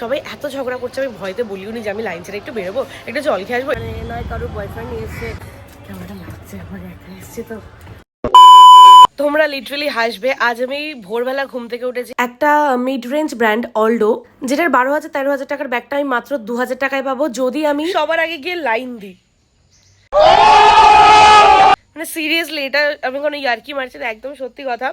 সবাই এত ঝগড়া করছে আমি ভয়তে বলিও নি যে আমি লাইন ছেড়ে একটু বেরোবো একটু জল খেয়ে আসব। মানে নয় কারোর বয়ফ্রেন্ড নিয়ে এসছে কেমনটা লাগছে আমার একা এসছে তো। তোমরা লিটারেলি হাসবে আজ আমি ভোরবেলা ঘুম থেকে উঠেছি। একটা মিড রেঞ্জ ব্র্যান্ড অল্ডো যেটার বারো হাজার তেরো হাজার টাকার ব্যাগটা আমি মাত্র দু হাজার টাকায় পাবো। যদি আমি সবার আগে গিয়ে লাইন দিই। মানে সিরিয়াসলি এটা আমি কোনো ইয়ার্কি মারছি না, একদম সত্যি কথা।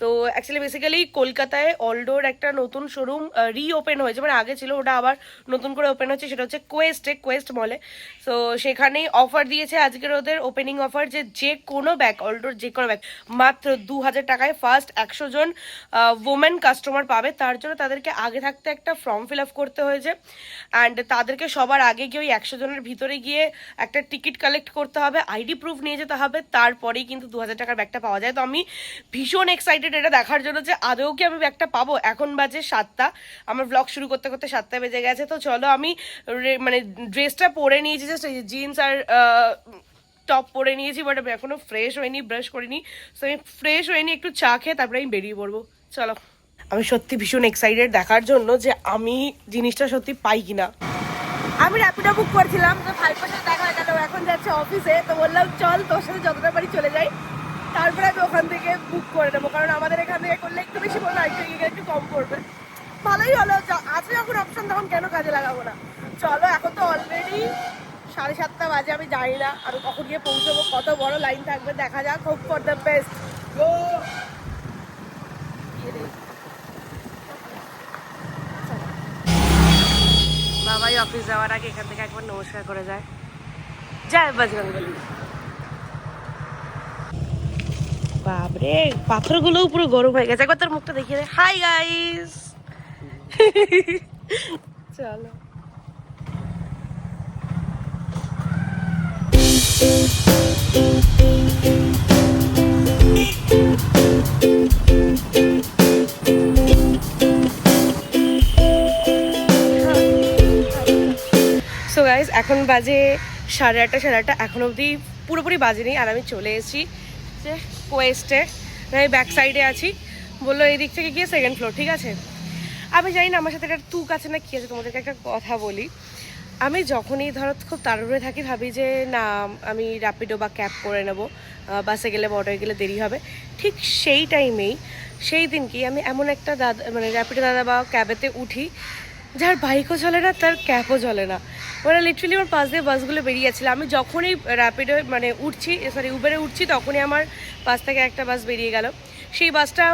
তো অ্যাকচুয়ালি বেসিক্যালি কলকাতায় অলডোর একটা নতুন শোরুম রিওপেন হয়েছে মানে আগে ছিল, ওটা আবার নতুন করে ওপেন হচ্ছে, সেটা হচ্ছে কোয়েস্টে কোয়েস্ট মলে তো সেখানেই অফার দিয়েছে আজকের ওদের ওপেনিং অফার যে যে কোনো ব্যাগ অলডোর যে কোনো ব্যাগ মাত্র দু হাজার টাকায় ফার্স্ট একশো জন ওমেন কাস্টমার পাবে। তার জন্য তাদেরকে আগে থাকতে একটা ফর্ম ফিল আপ করতে হয়েছে। অ্যান্ড তাদেরকে সবার আগে গিয়ে ওই একশো জনের ভিতরে গিয়ে একটা টিকিট কালেক্ট করতে হবে আইডি প্রুফ নিয়ে যেতে হবে। তারপরেই কিন্তু দু হাজার টাকার ব্যাগটা পাওয়া যায়। তো আমি ভীষণ এক্সাইটেড এটা দেখার জন্য যে আদৌ কি আমি ব্যাগটা পাবো? এখন বাজে সাতটা। আমার ব্লগ শুরু করতে করতে সাতটা বেজে গেছে। তো চলো আমি মানে ড্রেসটা পরে নিয়েছি জাস্ট জিন্স আর টপ পরে নিয়েছি বাট আমি এখনও ফ্রেশ হয়নি ব্রাশ করিনি। তো আমি ফ্রেশ হয়নি একটু চা খেয়ে তারপরে আমি বেরিয়ে পড়ব। চলো। আমি সত্যি ভীষণ এক্সাইটেড দেখার জন্য যে আমি জিনিসটা সত্যি পাই কিনা। আমি র্যাপিডো বুক করছিলাম, তো সাথে দেখা গেল এখন যাচ্ছে অফিসে তো বললাম, চল তোর সাথে যতটা বাড়ি চলে যাই। তারপরে আমি ওখান থেকে বুক করে নেব, কারণ আমাদের এখান থেকে করলে একটু বেশি বলল একটু এগিয়ে একটু কম পড়বে। ভালোই হলো আছে যখন অপশন তখন কেন কাজে লাগাবো না? চলো, এখন তো অলরেডি সাড়ে সাতটা বাজে, আমি জানি না, আমি কখন গিয়ে পৌঁছবো, কত বড় লাইন থাকবে, দেখা যাক hope for the best Babai office যাওয়ার আগে এখান থেকে একবার নমস্কার করে যায়। জয় বাজরং বলি। বাপরে পাথরগুলোও পুরো গরম হয়ে গেছে। একবার তোর মুখটা দেখিয়ে দে। হাই গাইস চলো। বাজে সাড়ে আটটা সাড়ে আটটা এখন অবধি পুরোপুরি বাজেনি আর আমি চলে এসেছি যে কোয়েস্টে আমি ব্যাক সাইডে আছি। বলল এই দিক থেকে গিয়ে সেকেন্ড ফ্লোর ঠিক আছে? আমি জানি না, আমার সাথে একটা তুক আছে না কী আছে, তোমাদেরকে একটা কথা বলি। আমি যখনই ধরো খুব তাড়াহুড়ো থাকি, ভাবি যে না, আমি র্যাপিডো বা ক্যাব করে নেব বাসে গেলে বা অটোয় গেলে দেরি হবে। ঠিক সেই টাইমেই সেই দিনকেই আমি এমন একটা দাদা মানে র্যাপিডো দাদা বা ক্যাবেতে উঠি, যার বাইকও চলে না, তার ক্যাবও চলে না। মানে লিটারালি আমার পাশ দিয়ে বাসগুলো বেরিয়ে যাচ্ছিল আমি যখনই র্যাপিডো মানে উঠছি সরি উবেরে উঠছি, তখনই আমার পাশ থেকে একটা বাস বেরিয়ে গেল। সেই বাসটা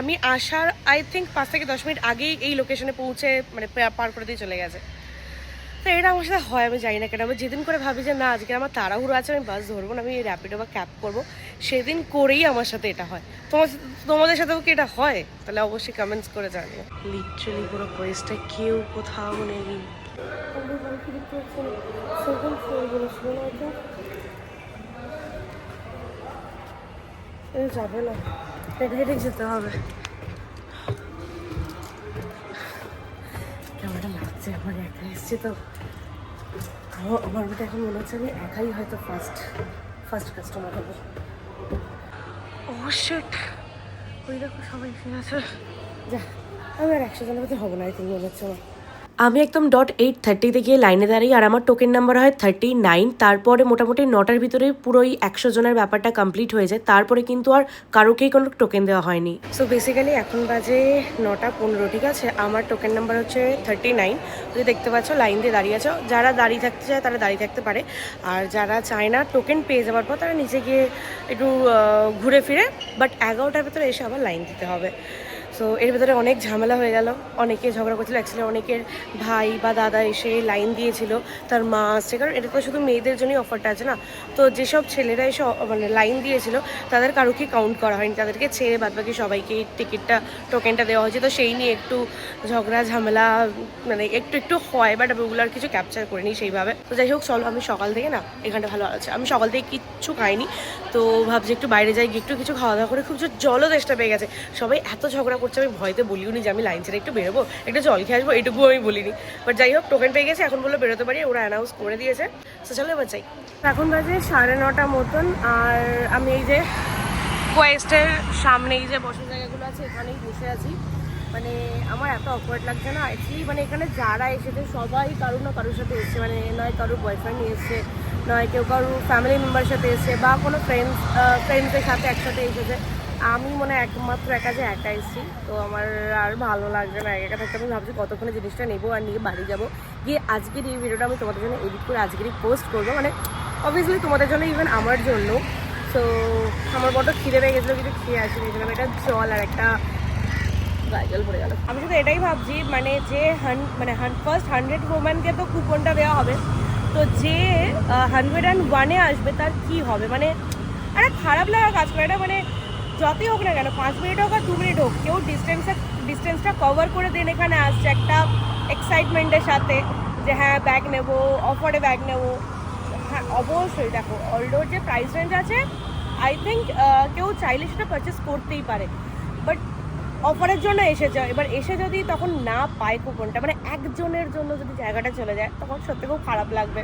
আমি আসার আই থিঙ্ক পাঁচ থেকে দশ মিনিট আগেই এই লোকেশনে পৌঁছে মানে পার করে দিয়ে চলে গেছে। তো এটা আমার সাথে হয়, আমি জানি না কেন। আমি যেদিন করে ভাবি যে না, আজকে আমার তাড়াহুড়ো আছে, আমি বাস ধরবো না, আমি র্যাপিডো বা ক্যাব করব, সেদিন করেই আমার সাথে এটা হয়। তোমার তোমাদের সাথেও কি এটা হয়? তাহলে অবশ্যই কমেন্টস করে জানিও। লিটারালি পুরো কোয়েস্টে কেউ কোথাও নেই। যাবে না হেঁটে হেঁটে যেতে হবে কেমনটা লাগছে আমার একা এসছে তো আমার এখন মনে হচ্ছে আমি একাই হয়তো ফার্স্ট ফার্স্ট কাস্টমার হব ও দেখো সবাই এসে গেছে যা, আমি আর একশো জনের মধ্যে হব না আই থিঙ্ক মনে হচ্ছে আমার। আমি একদম ডট এইট থার্টিতে গিয়ে লাইনে দাঁড়িয়ে, আর আমার টোকেন নাম্বার হয় থার্টি নাইন তারপরে মোটামুটি নটার ভিতরে পুরো পুরোই একশো জনের ব্যাপারটা কমপ্লিট হয়ে যায়, তারপরে কিন্তু আর কারোকেই কোনো টোকেন দেওয়া হয়নি। সো বেসিক্যালি এখন বাজে নটা পনেরো, ঠিক আছে? আমার টোকেন নাম্বার হচ্ছে থার্টি নাইন যদি দেখতে পাচ্ছ লাইন দিয়ে দাঁড়িয়ে আছো, যারা দাঁড়িয়ে থাকতে চায় তারা দাঁড়িয়ে থাকতে পারে। আর যারা চায় না টোকেন পেয়ে যাওয়ার পর, তারা নিচে গিয়ে একটু ঘুরে ফিরে বাট এগারোটার ভেতরে এসে আবার লাইন দিতে হবে। সো এর ভেতরে অনেক ঝামেলা হয়ে গেল। অনেকে ঝগড়া করছিল। অ্যাকচুয়ালি অনেকের ভাই বা দাদা এসে লাইন দিয়েছিল। তার মা আসছে। কারণ এটা তো শুধু মেয়েদের জন্যই অফারটা আছে না? তো যেসব ছেলেরা এসে মানে লাইন দিয়েছিল, তাদের কারোকে কাউন্ট করা হয়নি। তাদেরকে ছেড়ে বাদবাকি সবাইকে টিকিটটা টোকেনটা দেওয়া হয়েছে। তো সেই নিয়ে একটু ঝগড়া, ঝামেলা মানে একটু একটু হয় বাট আমি ওগুলো আর কিছু ক্যাপচার করিনি সেইভাবে। তো যাই হোক, চলো, আমি সকাল থেকে না, এখানটা ভালো আছে। আমি সকাল থেকে কিচ্ছু খাইনি। তো ভাবছি একটু বাইরে যাই, একটু কিছু খাওয়া দাওয়া করে খুব জলও পেয়ে গেছে। সবাই এত ঝগড়া করছে, আমি ভয়তে বলিও নি যে আমি লাইন ছেড়ে একটু বেরোবো, একটু জল খেয়ে আসব এটুকু আমি বলিনি। বাট যাই হোক, টোকেন পেয়ে গেছে, এখন বলল বেরোতে পারি, ওরা অ্যানাউন্স করে দিয়েছে। তো চলো এবার যাই। এখন বাজে সাড়ে নটা মতন, আর আমি এই যে কোয়েস্টের সামনে এই যে বসার জায়গাগুলো আছে, এখানেই বসে আছি। মানে আমার এত অকওয়ার্ড লাগছে না অ্যাকচুয়ালি মানে এখানে যারা এসেছে, সবাই কারোর না কারোর সাথে এসছে। মানে নয় কারোর বয়ফ্রেন্ড নিয়ে এসছে নয় কেউ কারোর ফ্যামিলি মেম্বার সাথে এসছে, বা কোনো ফ্রেন্ডস ফ্রেন্ডসদের সাথে একসাথে এসেছে। আমি মনে একমাত্র একা যে একা এসেছি, তো আমার আর ভালো লাগছে না, একা থাকতে আমি ভাবছি কতক্ষণে জিনিসটা নেব আর নিয়ে বাড়ি যাব। গিয়ে আজকের এই ভিডিওটা আমি তোমাদের জন্য এডিট করে আজকেরই পোস্ট করব মানে অবভিয়াসলি তোমাদের জন্য ইভেন আমার জন্য। তো আমার বড় খিদে পেয়ে গেছিল, কিন্তু খেয়ে আসি গেছিলাম এটা জল আর একটা জল পড়ে গেল। আমি শুধু এটাই ভাবছি মানে যে হান মানে ফার্স্ট হান্ড্রেড ওম্যানকে তো কুপনটা দেওয়া হবে, তো যে হান্ড্রেড অ্যান্ড ওয়ানে আসবে, তার কি হবে? মানে একটা খারাপ লাগা কাজ করে এটা মানে যতই হোক না কেন, পাঁচ মিনিট হোক আর দু মিনিট হোক, কেউ ডিস্টেন্সটা ডিস্টেন্সটা কভার করে দিন এখানে আসছে একটা এক্সাইটমেন্টের সাথে যে হ্যাঁ ব্যাগ নেব অফারে ব্যাগ নেব। হ্যাঁ অবশ্যই দেখো অলডোর যে প্রাইস রেঞ্জ আছে আই থিঙ্ক কেউ চাইলে সেটা পারচেস করতেই পারে। বাট অফারের জন্য এসেছে। এবার এসে যদি তখন না পায় কুপনটা মানে একজনের জন্য যদি জায়গাটা চলে যায়, তখন সত্যি খুব খারাপ লাগবে।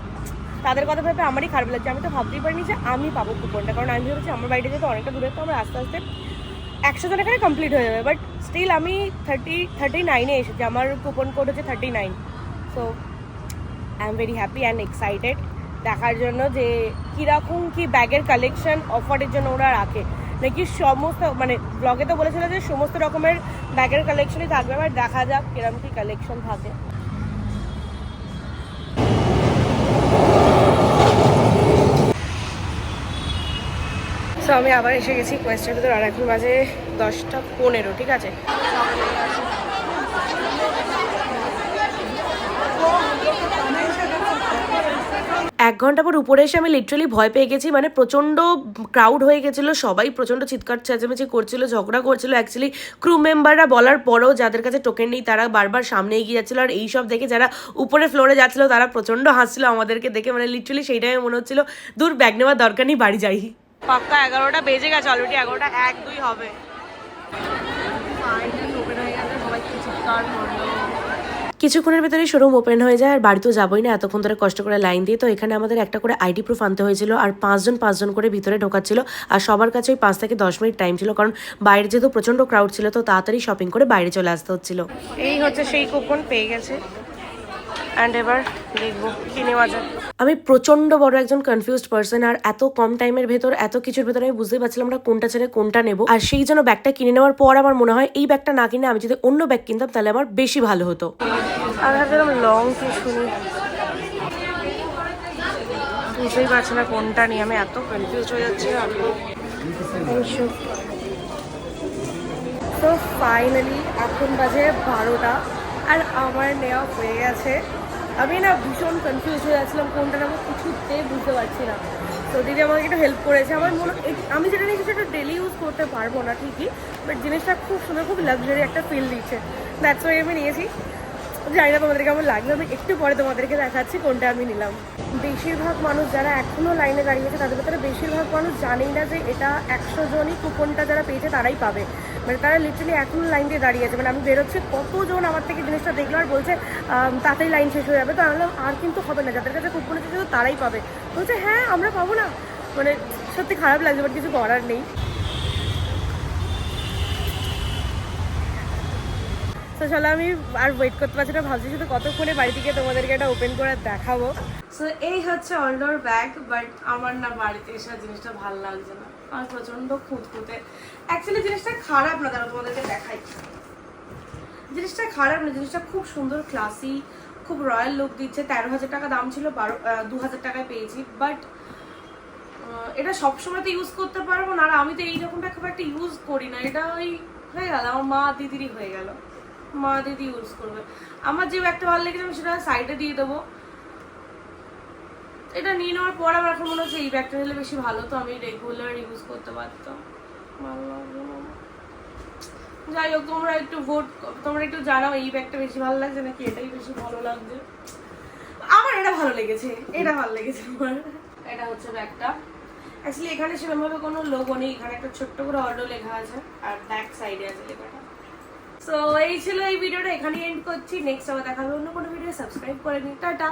তাদের কথা ভেবে আমারই খারাপ লাগছে। আমি তো ভাবতেই পারিনি যে আমি পাবো কুপনটা। কারণ আমি ভেবেছি আমার বাড়িতে যেতে অনেকটা দূরে, তো আমার আস্তে আস্তে একশো জন এখানে কমপ্লিট হয়ে যাবে। বাট স্টিল আমি থার্টি থার্টি নাইনে এসেছি। আমার কুপন কোড হচ্ছে thirty nine so I am very happy and excited দেখার জন্য যে কীরকম কি ব্যাগের কালেকশন অফারের জন্য ওরা রাখে। নাকি সমস্ত মানে ব্লগে তো বলেছিল যে সমস্ত রকমের ব্যাগের কালেকশনই থাকবে এবার দেখা যাক কীরকম কি কালেকশন থাকে। সো আমি আবার এসে গেছি কোয়েস্টের ভিতর, আর এখন বাজে দশটা পনেরো, ঠিক আছে? এক ঘণ্টা পর উপরে এসে আমি লিটারালি ভয় পেয়ে গেছি মানে প্রচণ্ড ক্রাউড হয়ে গেছিল, সবাই প্রচণ্ড চিৎকার, চেঁচামেচি করছিল, ঝগড়া করছিল। অ্যাকচুয়ালি ক্রু মেম্বাররা বলার পরেও যাদের কাছে টোকেন নেই, তারা বারবার সামনে এগিয়ে যাচ্ছিল। আর এই সব দেখে যারা উপরে ফ্লোরে যাচ্ছিল, তারা প্রচণ্ড হাসছিল আমাদেরকে দেখে। মানে লিটারালি সেই টাইমে মনে হচ্ছিল, দূর ব্যাগ নেওয়ার দরকার নেই, বাড়ি যাই। পাক্কা এগারোটা বেজে গেছে অলরেডি এগারোটা এক দুই হবে। কিছুক্ষণের ভেতরেই শোরুম ওপেন হয়ে যায় আর বাড়িতেও যাবোই না এতক্ষণ ধরে কষ্ট করে লাইন দিয়ে তো এখানে আমাদের একটা করে আইডি প্রুফ আনতে হয়েছিল আর পাঁচজন পাঁচজন করে ভিতরে ঢোকাচ্ছিল আর সবার কাছে ওই পাঁচ থেকে দশ মিনিট টাইম ছিল কারণ বাইরে যেহেতু প্রচণ্ড ক্রাউড ছিল তো তাড়াতাড়ি শপিং করে বাইরে চলে আসতে হচ্ছিল। এই হচ্ছে সেই কুপন পেয়ে গেছে। অ্যান্ড এবার দেখব কি নেওয়া যায়। আমি প্রচণ্ড বড় একজন কনফিউজড পার্সন আর এত কম টাইমের ভেতর এত কিছুর ভেতর আমি বুঝতেই পারছিলাম না কোনটা ছেড়ে কোনটা নেব। আর সেই জন্য ব্যাগটা কিনে নেওয়ার পর আমার মনে হয় এই ব্যাগটা না কিনে আমি যদি অন্য ব্যাগ কিনতাম তাহলে আমার বেশি ভালো হতো। আমি ভাবছিলাম লং কি শুনি বুঝতেই পারছি না কোনটা নিয়ে আমি এত কনফিউজ হয়ে যাচ্ছি। তো ফাইনালি এখন বাজে বারোটা আর আমার নেওয়া হয়ে গেছে। আমি না ভীষণ কনফিউজ হয়ে যাচ্ছিলাম, কোনটা নেব কিছুতে বুঝতে পারছি না। তো দিদি আমাকে একটু হেল্প করেছে। আমার মনে আমি যেটা নিয়েছি সেটা ডেলি ইউজ করতে পারব না ঠিকই বাট জিনিসটা খুব সুন্দর, খুব লাক্সারি একটা ফিল দিচ্ছে। দ্যাটস ওয়াই আমি নিয়েছি। জানি না তোমাদেরকে আমার লাগবে আমি একটু পরে তোমাদেরকে দেখাচ্ছি কোনটা আমি নিলাম। বেশিরভাগ মানুষ যারা এখনও লাইনে দাঁড়িয়েছে তাদের ভেতরে বেশিরভাগ মানুষ জানেই না যে এটা একশো জনই কুপনটা যারা পেয়েছে, তারাই পাবে। মানে তারা লিটারালি এখনও লাইন দিয়ে দাঁড়িয়ে আছে। মানে আমি বেরোচ্ছি, কতজন আমার থেকে জিনিসটা দেখল আর বলছে তাতেই লাইন শেষ হয়ে যাবে। তো আমি আর কিন্তু হবে না, যাদের কাছে কুপন আছে শুধু তারাই পাবে। বলছে হ্যাঁ আমরা পাবো না। মানে সত্যি খারাপ লাগছে বাট কিছু করার নেই। তো চলো, আমি আর ওয়েট করতে পারছি না, ভাবছি শুধু কতক্ষণে বাড়ি থেকে তোমাদেরকে এটা ওপেন করে দেখাবো। সো এই হচ্ছে অলডোর ব্যাগ বাট আমার না বাড়িতে এসে জিনিসটা ভালো লাগছে না। আমার প্রচণ্ড খুঁতখুঁতে। অ্যাকচুয়ালি জিনিসটা খারাপ না তারা তোমাদেরকে দেখাই। জিনিসটা খারাপ না, জিনিসটা খুব সুন্দর ক্লাসি খুব রয়্যাল লুক দিচ্ছে। তেরো হাজার টাকা দাম ছিল, বারো দু হাজার টাকায় পেয়েছি। বাট এটা সবসময় তো ইউজ করতে পারব না, আর আমি তো এইরকমটা খুব একটা ইউজ করি না। এটা ওই হয়ে গেল, আমার মা দিদিরই হয়ে গেল। মা দিদি ইউজ করবে। আমার যে একটা ভালো লেগেছে, আমি সেটা সাইডে দিয়ে দেবো। এটা নিয়ে নেওয়ার পর আমার এখন মনে হচ্ছে এই ব্যাগটা নিলে বেশি ভালো তো আমি রেগুলার ইউজ করতে পারতাম। ভালো লাগবে না। যাই হোক তোমরা একটু ভোট তোমরা একটু জানাও এই ব্যাগটা বেশি ভালো লাগছে নাকি এটাই বেশি ভালো লাগছে? আমার এটা ভালো লেগেছে এটা ভালো লেগেছে আমার। এটা হচ্ছে ব্যাগটা। অ্যাকচুয়ালি এখানে সেরকমভাবে কোনো লোগো নেই এখানে একটা ছোট্ট করে অর্ডার লেখা আছে আর ব্যাক সাইডে আছে লেখাটা। সো এই ছিল এই ভিডিওটা এখানেই এন্ড করছি। নেক্সট আবার দেখা হবে অন্য কোনো ভিডিও সাবস্ক্রাইব করে নিন টাটা!